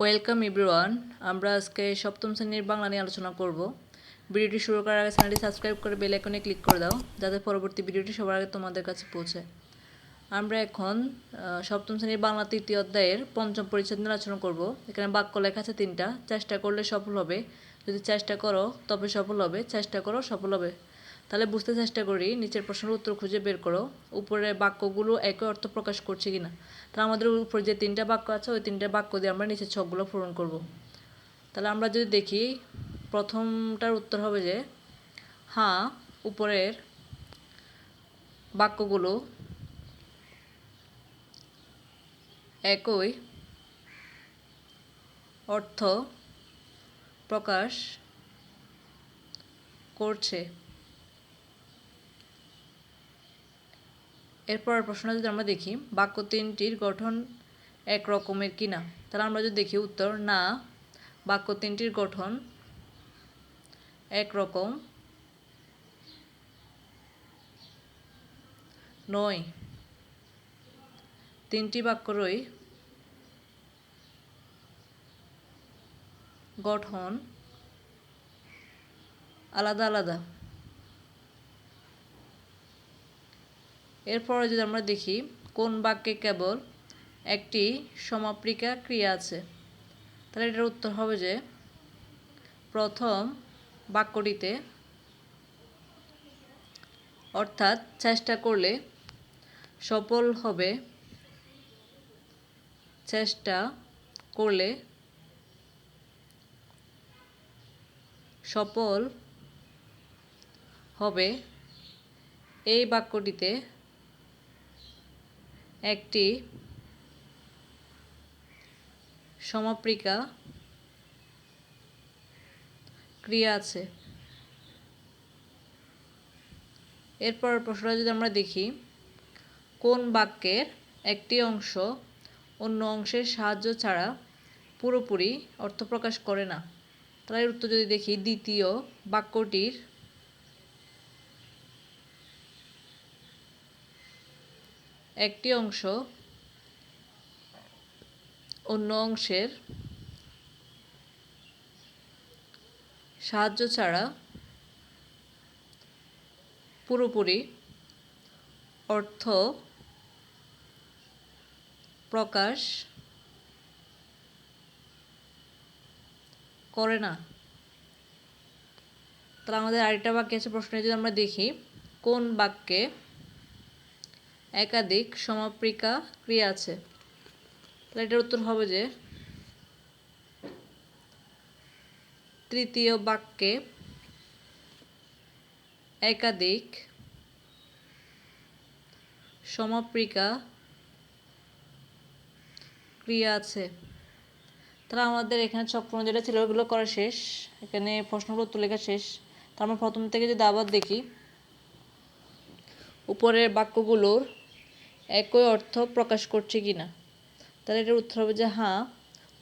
Welcome everyone আমরা আজকে সপ্তম শ্রেণির বাংলা নিয়ে আলোচনা করব। ভিডিওটি শুরু করার আগে চ্যানেলটি সাবস্ক্রাইব করে বেল আইকনে ক্লিক করে দাও, যাতে পরবর্তী ভিডিওটি সবার আগে তোমাদের কাছে পৌঁছে। আমরা এখন সপ্তম শ্রেণির বাংলা তৃতীয় অধ্যায়ের পঞ্চম পরিচ্ছেদ নিয়ে আলোচনা করব। এখানে বাক্য লেখা আছে তিনটা। চেষ্টা করলে সফল হবে। যদি চেষ্টা করো, তবে সফল হবে। চেষ্টা করো, সফল হবে। তাহলে বুঝতে চেষ্টা করি, নিচের প্রশ্নের উত্তর খুঁজে বের করো। উপরে বাক্যগুলো একই অর্থ প্রকাশ করছে কিনা। তাহলে আমাদের উপরে যে তিনটা বাক্য আছে, ওই তিনটা বাক্য দিয়ে আমরা নিচের ছকগুলো পূরণ করব। তাহলে আমরা যদি দেখি, প্রথমটার উত্তর হবে যে হ্যাঁ উপরের বাক্যগুলো একই অর্থ প্রকাশ করছে। এরপর প্রশ্ন যদি আমরা দেখি, বাক্য তিনটির গঠন এক রকমের কিনা? তাহলে আমরা যদি দেখি উত্তর, না, বাক্য তিনটির গঠন একরকম নয়। তিনটি বাক্যরই গঠন আলাদা আলাদা। এরপরে যদি আমরা দেখি, কোন বাক্যে কেবল একটি সমাপ্রিকা ক্রিয়া আছে, তাহলে এটার উত্তর হবে যে, প্রথম বাক্যটিতে অর্থাৎ চেষ্টা করলে সফল হবে, চেষ্টা করলে সফল হবে, এই বাক্যটিতে একটি সমাপ্রিকা ক্রিয়া আছে। এরপর প্রশ্নটা যদি আমরা দেখি, কোন বাক্যের একটি অংশ অন্য অংশের সাহায্য ছাড়া পুরোপুরি অর্থ প্রকাশ করে না? এর উত্তর যদি দেখি, দ্বিতীয় বাক্যটির একটি অংশ অন্য অংশের সাহায্য ছাড়া পুরোপুরি অর্থ প্রকাশ করে না। তাহলে আমাদের আরেকটা বাক্য আছে প্রশ্নে যদি আমরা দেখি, কোন বাক্যে একাধিক সমাপ্রিকা ক্রিয়া আছে। তাহলে এটার উত্তর হবে যে, তৃতীয় বাক্যে একাধিক সমাপ্রিকা ক্রিয়া আছে। তাহলে আমাদের এখানে চক্র যেটা ছিল ওগুলো করা শেষ। এখানে প্রশ্নগুলো, উত্তর লেখা শেষ। তার আমরা প্রথম থেকে যদি আবার দেখি, উপরের বাক্যগুলোর একই অর্থ প্রকাশ করছে কি না তাহলে এটার উত্তর হবে যে হ্যাঁ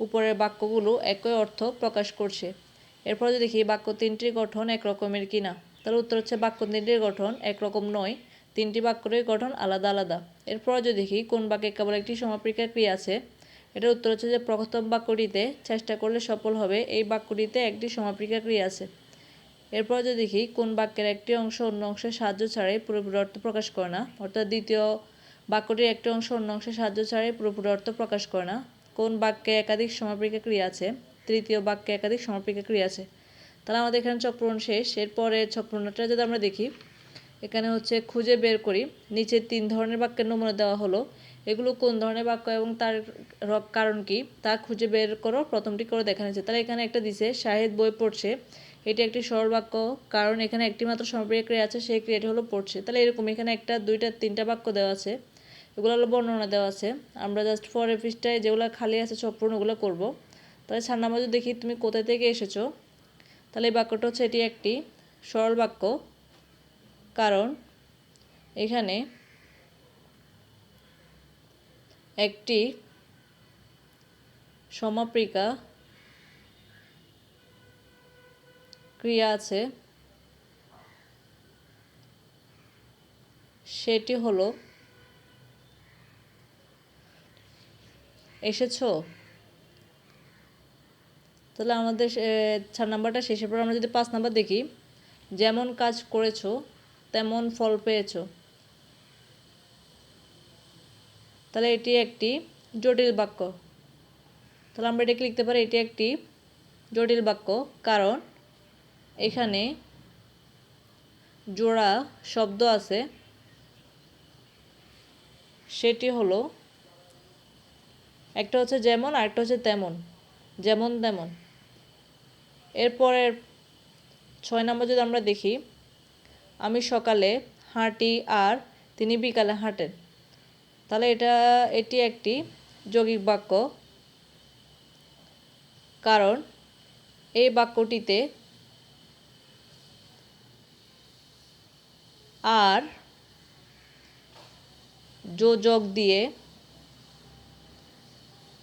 উপরের বাক্যগুলো একই অর্থ প্রকাশ করছে। এরপর যদি দেখি, বাক্য তিনটির গঠন এক রকমের কি না তাহলে উত্তর হচ্ছে বাক্য তিনটির গঠন একরকম নয়। তিনটি বাক্যের গঠন আলাদা আলাদা। এরপর যদি দেখি, কোন বাক্যে কেবল একটি সমাপিকা ক্রিয়া আছে, এটার উত্তর হচ্ছে যে প্রথম বাক্যটিতে চেষ্টা করলে সফল হবে এই বাক্যটিতে একটি সমাপিকা ক্রিয়া আছে। এরপর যদি দেখি, কোন বাক্যের একটি অংশ অন্য অংশের সাহায্য ছাড়াই পুরোপুরি অর্থ প্রকাশ করে না, অর্থাৎ দ্বিতীয় বাক্যটির একটি অংশ অন্য অংশের সাহায্য ছাড়াই পুরোপুরি অর্থ প্রকাশ করে না। কোন বাক্যে একাধিক সমাপিকা ক্রিয়া আছে? তৃতীয় বাক্যে একাধিক সমাপিকা ক্রিয়া আছে। তাহলে আমাদের এখানে চক্রণ শেষ। এরপরে চক্রণটা যদি আমরা দেখি, এখানে হচ্ছে খুঁজে বের করি। নিচে তিন ধরনের বাক্যের নমুনা দেওয়া হলো। এগুলো কোন ধরনের বাক্য এবং তার কারণ কি? তা খুঁজে বের করো, প্রথমটি করে দেখানো হয়েছে। তাহলে এখানে একটা দিছে, শাহেদ বই পড়ছে। এটি একটি সরল বাক্য, কারণ এখানে একটি মাত্র সমাপিকা ক্রিয়া আছে, সেই ক্রিয়াটি হলো পড়ছে। তাহলে এরকম এখানে একটা, দুইটা, তিনটা বাক্য দেওয়া আছে। এগুলো হলো বর্ণনা দেওয়া আছে। আমরা জাস্ট পরের পৃষ্ঠায় যেগুলো খালি আছে সব ওগুলো করব। তাহলে ছাড় নামাজও দেখি তুমি কোথা থেকে এসেছ? তাহলে এই বাক্যটা হচ্ছে এটি একটি সরল বাক্য। কারণ এখানে একটি সমাপ্রিকা ক্রিয়া আছে। সেটি হলো এসেছ? তাহলে আমাদের চার নাম্বারটা শেষের পর আমরা যদি পাঁচ নাম্বার দেখি, যেমন কাজ করেছ, তেমন ফল পেয়েছ। তাহলে এটি একটি জটিল বাক্য। তাহলে আমরা এটাকে লিখতে পারি, এটি একটি জটিল বাক্য, কারণ এখানে জোড়া শব্দ আছে, সেটি হলো একটা হচ্ছে যেমন, আরেকটা হচ্ছে তেমন। যেমন, তেমন। এরপরের ছয় নম্বর যদি আমরা দেখি, আমি সকালে হাঁটি আর তিনি বিকালে হাঁটেন। তাহলে এটা, এটি একটি যৌগিক বাক্য। কারণ এই বাক্যটিতে আর যোজক দিয়ে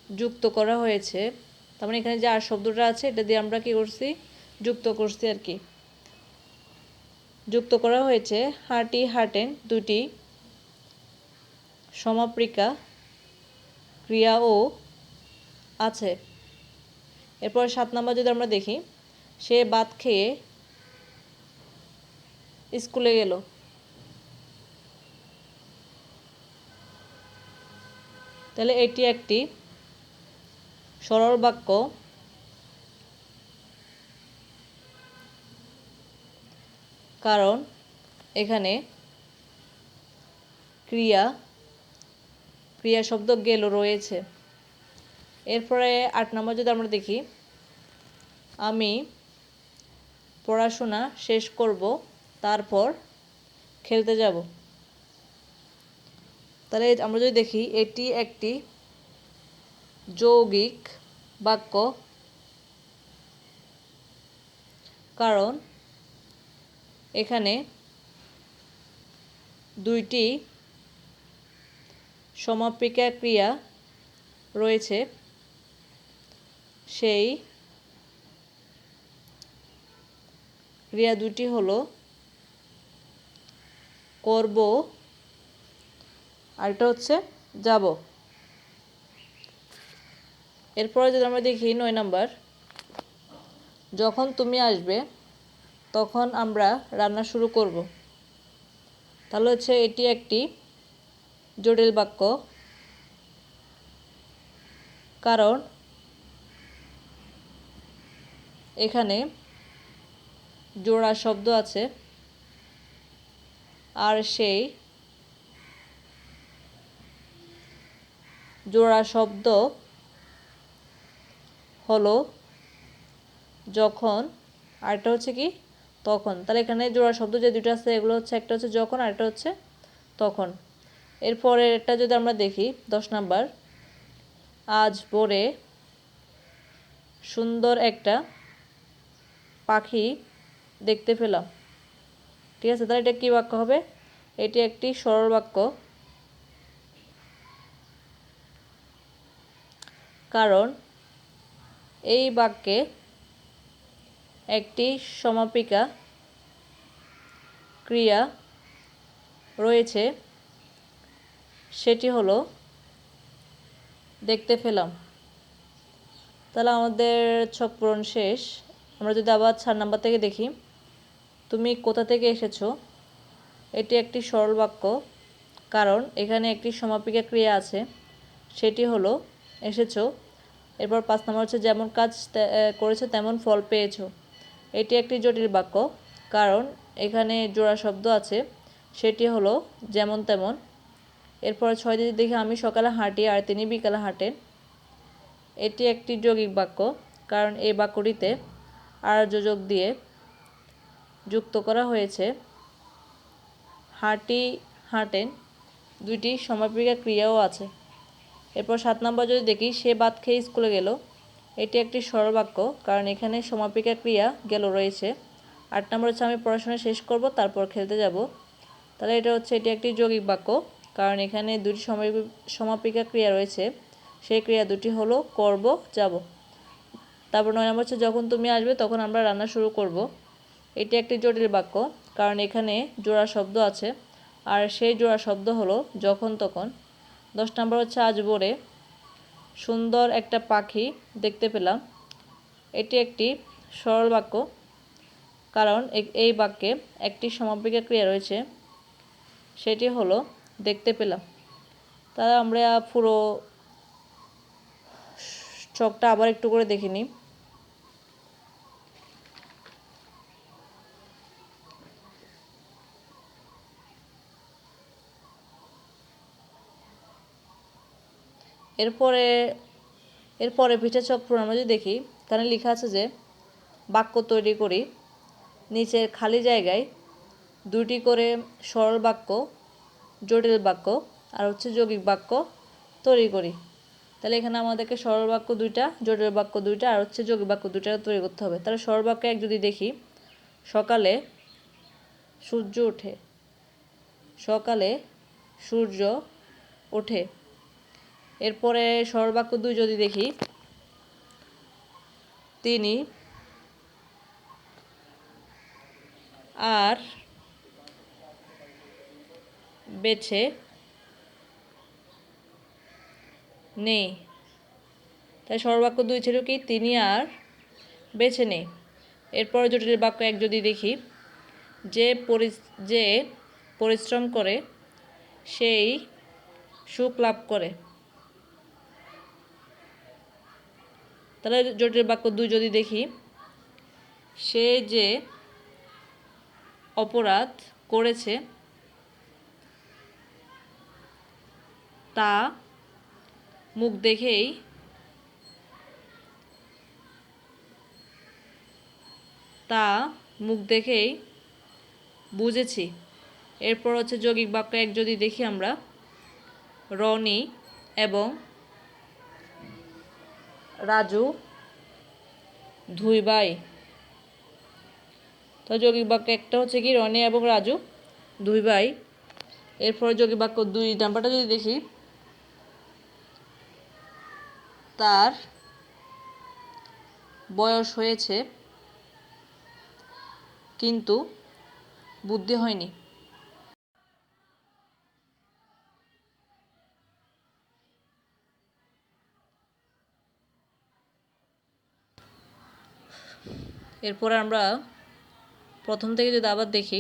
যুক্ত করা হয়েছে। তার মানে এখানে যে আর শব্দটা আছে, এটা দিয়ে আমরা কি করছি? যুক্ত করছি আর কি। যুক্ত করা হয়েছে হাঁটি হাঁটেন দুটি সমাপৃকা ক্রিয়াও আছে। এরপর সাত নম্বর যদি আমরা দেখি, সে বাদ খেয়ে স্কুলে গেল। তাহলে এটি একটি সরল বাক্য। কারণ এখানে ক্রিয়া ক্রিয়া শব্দ গেল রয়েছে। এরপরে আট নম্বর যদি আমরা দেখি, আমি পড়াশোনা শেষ করব, তারপর খেলতে যাব। তাহলে আমরা যদি দেখি, এটি একটি যৌগিক বাক্য। কারণ এখানে দুইটি সমাপিকা ক্রিয়া রয়েছে। সেই ক্রিয়া দুটি হলো করব, আরেকটা হচ্ছে যাব। এরপরে যদি আমরা দেখি নয় নাম্বার, যখন তুমি আসবে, তখন আমরা রান্না শুরু করব। তাহলে হচ্ছে এটি একটি জটিল বাক্য। কারণ এখানে জোড়া শব্দ আছে, আর সেই জোড়া শব্দ হলো যখন, আরেকটা হচ্ছে কি? তখন। তাহলে এখানে জোড়া শব্দ যে দুটো আছে, এগুলো হচ্ছে, একটা হচ্ছে যখন, আরেকটা হচ্ছে তখন। এরপরে একটা যদি আমরা দেখি, দশ নাম্বার। আজ ভোরে সুন্দর একটা পাখি দেখতে পেলাম। ঠিক আছে? তাহলে এটা কী বাক্য হবে? এটি একটি সরল বাক্য। কারণ এই বাক্যে একটি সমাপিকা ক্রিয়া রয়েছে। সেটি হলো, দেখতে পেলাম। তাহলে আমাদের ছক পূরণ শেষ। আমরা যদি আবার চার নাম্বার থেকে দেখি, তুমি কোথা থেকে এসেছ? এটি একটি সরল বাক্য, কারণ এখানে একটি সমাপিকা ক্রিয়া আছে। সেটি হলো, এসেছ এরপর পাঁচ নম্বর হচ্ছে, যেমন কাজ করেছ তেমন ফল পেয়েছ। এটি একটি জটিল বাক্য, কারণ এখানে জোড়া শব্দ আছে। সেটি হলো, যেমন তেমন। এরপর ছয় দিদি দেখি, আমি সকালে হাঁটি আর তিনি বিকালে হাঁটেন। এটি একটি যৌগিক বাক্য, কারণ এই বাক্যটিতে আর যোজক দিয়ে যুক্ত করা হয়েছে। হাঁটি, হাঁটেন, দুইটি সমাপিকা ক্রিয়াও আছে। এরপর সাত নম্বর যদি দেখি, সে ভাত খেয়ে স্কুলে গেল। এটি একটি সরল বাক্য, কারণ এখানে সমাপিকা ক্রিয়া গেল রয়েছে। আট নম্বর হচ্ছে, আমি পড়াশোনা শেষ করব, তারপর খেলতে যাব। তাহলে এটা হচ্ছে, এটি একটি যৌগিক বাক্য, কারণ এখানে দুটি সমাপিকা ক্রিয়া রয়েছে। সেই ক্রিয়া দুটি হলো, করব, যাব। তারপর নয় নম্বর হচ্ছে, যখন তুমি আসবে, তখন আমরা রান্না শুরু করব। এটি একটি জটিল বাক্য, কারণ এখানে জোড়া শব্দ আছে। আর সেই জোড়া শব্দ হলো যখন তখন দশ নম্বর হচ্ছে আজ ভোরে সুন্দর একটা পাখি দেখতে পেলাম। এটি একটি সরল বাক্য, কারণ এই বাক্যে একটি সমাপিকা ক্রিয়া রয়েছে। সেটি হলো দেখতে পেলাম। তাহলে আমরা পুরো চকটা আবার একটু করে দেখে এরপরে এরপরে পিঠা চক পুরো আমরা যদি দেখি, তাহলে লেখা আছে যে, বাক্য তৈরি করি, নিচের খালি জায়গায় দুটি করে সরল বাক্য, জটিল বাক্য, আর হচ্ছে যৌগিক বাক্য তৈরি করি। তাহলে এখানে আমাদেরকে সরল বাক্য দুইটা, জটিল বাক্য দুইটা, আর হচ্ছে যৌগিক বাক্য দুইটা তৈরি করতে হবে। তাহলে সরল বাক্য এক যদি দেখি, সকালে সূর্য ওঠে, সকালে সূর্য ওঠে এরপরে সরল বাক্য দুই যদি দেখি, তিনি আর বেছে নেই। তাই সর্বাক্য দুই ছিল কি, তিনি আর বেছে নেই। এরপর জটিল বাক্য এক যদি দেখি, যে পরি যে পরিশ্রম করে, সেই সুখ লাভ করে। তাহলে জটিল বাক্য দুই যদি দেখি, সে যে অপরাধ করেছে, তা মুখ দেখেই তা মুখ দেখেই বুঝেছি। এরপর হচ্ছে যৌগিক বাক্য এক যদি দেখি আমরা, রনি এবং রাজু দুই ভাই তো যৌগিক বাক্য একটা হচ্ছে কি, রনি এবং রাজু দুই ভাই এরপর যৌগিক বাক্য দুই, নাম্বারটা যদি দেখি, তার বয়স হয়েছে, কিন্তু বুদ্ধি হয়নি। এরপর আমরা প্রথম থেকে যদি আবার দেখি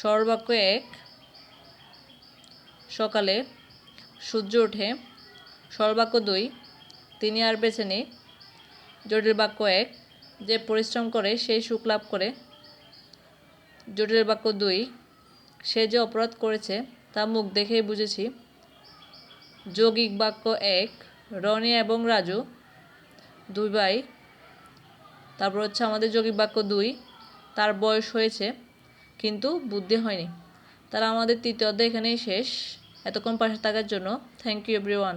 সর্বাক্য এক, সকালে সূর্য ওঠে সর্বাক্য দুই, তিনি আর বেছে নেই। জটিল বাক্য এক, যে পরিশ্রম করে সেই সুখ লাভ করে। জটিল বাক্য দুই, সে যে অপরাধ করেছে, তা মুখ দেখেই বুঝেছি। যৌগিক বাক্য এক, রনি এবং রাজু দুই বাই তারপর হচ্ছে আমাদের যোগিক বাক্য দুই। তার বয়স হয়েছে, কিন্তু বুদ্ধি হয়নি। তারা আমাদের তৃতীয় অধ্যায় এখানেই শেষ। এতক্ষণ পাশে থাকার জন্য থ্যাংক ইউ এভরিওয়ান